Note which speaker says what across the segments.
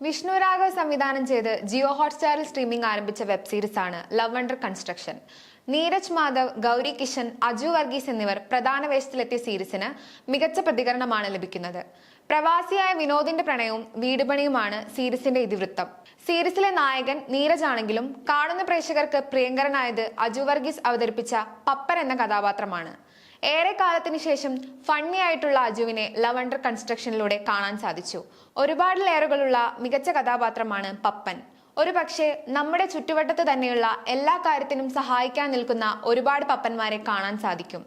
Speaker 1: വിഷ്ണു രാഘവ് സംവിധാനം ചെയ്ത് ജിയോ ഹോട്ട്സ്റ്റാറിൽ സ്ട്രീമിംഗ് ആരംഭിച്ച വെബ് സീരീസ് ആണ് love under construction Neeraj Madhav Gouri Kishan Aju Varghese എന്നിവർ പ്രധാന വേഷത്തിലെത്തിയ സീരീസിന് മികച്ച പ്രതികരണമാണ് ലഭിക്കുന്നത്. പ്രവാസിയായ വിനോദിന്റെ പ്രണയവും വീടുപണിയുമാണ് സീരീസിന്റെ ഇതിവൃത്തം. സീരീസിലെ നായകൻ നീരജ് ആണെങ്കിലും കാണുന്ന പ്രേക്ഷകർക്ക് പ്രിയങ്കരനായത് അജു വർഗീസ് അവതരിപ്പിച്ച പപ്പൻ എന്ന കഥാപാത്രമാണ്. ഏറെ കാലത്തിന് ശേഷം ഫണ്ണി ആയിട്ടുള്ള അജുവിനെ ലവണ്ടർ കൺസ്ട്രക്ഷനിലൂടെ കാണാൻ സാധിച്ചു. ഒരുപാട് ലെയറുകളുള്ള മികച്ച കഥാപാത്രമാണ് പപ്പൻ. ഒരു പക്ഷേ നമ്മുടെ ചുറ്റുവട്ടത്ത് തന്നെയുള്ള എല്ലാ കാര്യത്തിനും സഹായിക്കാൻ നിൽക്കുന്ന ഒരുപാട് പപ്പന്മാരെ കാണാൻ സാധിക്കും.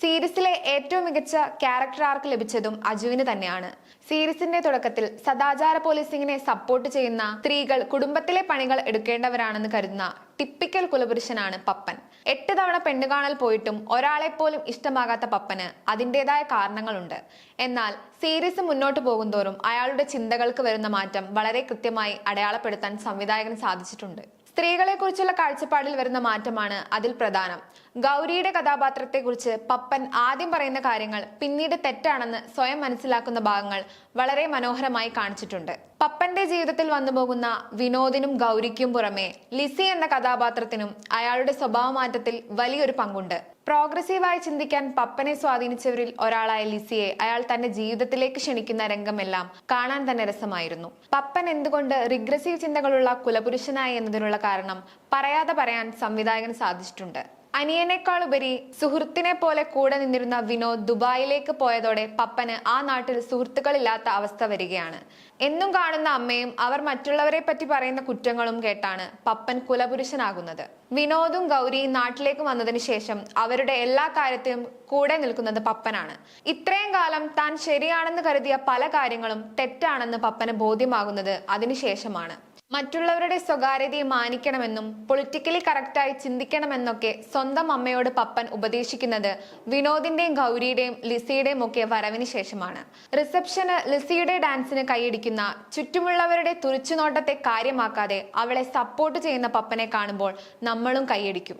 Speaker 1: സീരീസിലെ ഏറ്റവും മികച്ച ക്യാരക്ടർ ആർക്ക് ലഭിച്ചതും അജുവിന് തന്നെയാണ്. സീരീസിന്റെ തുടക്കത്തിൽ സദാചാര പോലീസിങ്ങിനെ സപ്പോർട്ട് ചെയ്യുന്ന സ്ത്രീകൾ കുടുംബത്തിലെ പണികൾ എടുക്കേണ്ടവരാണെന്ന് കരുതുന്ന ടിപ്പിക്കൽ കുലപുരുഷനാണ് പപ്പൻ. എട്ട് തവണ പെണ്ണുകാണൽ പോയിട്ടും ഒരാളെ പോലും ഇഷ്ടമാകാത്ത പപ്പന് അതിന്റെതായ കാരണങ്ങളുണ്ട്. എന്നാൽ സീരീസ് മുന്നോട്ട് പോകുന്തോറും അയാളുടെ ചിന്തകൾക്ക് വരുന്ന മാറ്റം വളരെ കൃത്യമായി അടയാളപ്പെടുത്താൻ സംവിധായകന് സാധിച്ചിട്ടുണ്ട്. സ്ത്രീകളെ കുറിച്ചുള്ള കാഴ്ചപ്പാടിൽ വരുന്ന മാറ്റമാണ് അതിൽ പ്രധാനം. ഗൗരിയുടെ കഥാപാത്രത്തെക്കുറിച്ച് പപ്പൻ ആദ്യം പറയുന്ന കാര്യങ്ങൾ പിന്നീട് തെറ്റാണെന്ന് സ്വയം മനസ്സിലാക്കുന്ന ഭാഗങ്ങൾ വളരെ മനോഹരമായി കാണിച്ചിട്ടുണ്ട്. പപ്പന്റെ ജീവിതത്തിൽ വന്നു പോകുന്ന വിനോദിനും ഗൗരിക്കും പുറമെ ലിസി എന്ന കഥാപാത്രത്തിനും അയാളുടെ സ്വഭാവ മാറ്റത്തിൽ വലിയൊരു പങ്കുണ്ട്. പ്രോഗ്രസീവായി ചിന്തിക്കാൻ പപ്പനെ സ്വാധീനിച്ചവരിൽ ഒരാളായ ലിസിയെ അയാൾ തന്റെ ജീവിതത്തിലേക്ക് ക്ഷണിക്കുന്ന രംഗമെല്ലാം കാണാൻ തന്നെ രസമായിരുന്നു. പപ്പൻ എന്തുകൊണ്ട് റിഗ്രസീവ് ചിന്തകളുള്ള കുലപുരുഷനായി എന്നതിനുള്ള കാരണം പറയാതെ പറയാൻ സംവിധായകൻ സാധിച്ചിട്ടുണ്ട്. അനിയനേക്കാൾ ഉപരി സുഹൃത്തിനെ പോലെ കൂടെ നിന്നിരുന്ന വിനോദ് ദുബായിലേക്ക് പോയതോടെ പപ്പന് ആ നാട്ടിൽ സുഹൃത്തുക്കളില്ലാത്ത അവസ്ഥ വരികയാണ്. എന്നും കാണുന്ന അമ്മയും അവർ മറ്റുള്ളവരെ പറ്റി പറയുന്ന കുറ്റങ്ങളും കേട്ടാണ് പപ്പൻ കുലപുരുഷനാകുന്നത്. വിനോദും ഗൗരിയും നാട്ടിലേക്ക് വന്നതിന് ശേഷം അവരുടെ എല്ലാ കാര്യത്തിലും കൂടെ നിൽക്കുന്നത് പപ്പനാണ്. ഇത്രയും കാലം താൻ ശരിയാണെന്ന് കരുതിയ പല കാര്യങ്ങളും തെറ്റാണെന്ന് പപ്പന് ബോധ്യമാകുന്നത് അതിനുശേഷമാണ് മറ്റുള്ളവരുടെ സ്വകാര്യതയെ മാനിക്കണമെന്നും പൊളിറ്റിക്കലി കറക്റ്റായി ചിന്തിക്കണമെന്നൊക്കെ സ്വന്തം അമ്മയോട് പപ്പൻ ഉപദേശിക്കുന്നത് വിനോദിന്റെയും ഗൗരിയുടെയും ലിസിയുടെയും ഒക്കെ വരവിന് ശേഷമാണ്. റിസപ്ഷന് ലിസിയുടെ ഡാൻസിന് കൈയടിക്കുന്ന ചുറ്റുമുള്ളവരുടെ തുറിച്ചുനോട്ടത്തെ കാര്യമാക്കാതെ അവളെ സപ്പോർട്ട് ചെയ്യുന്ന പപ്പനെ കാണുമ്പോൾ നമ്മളും കൈയടിക്കും.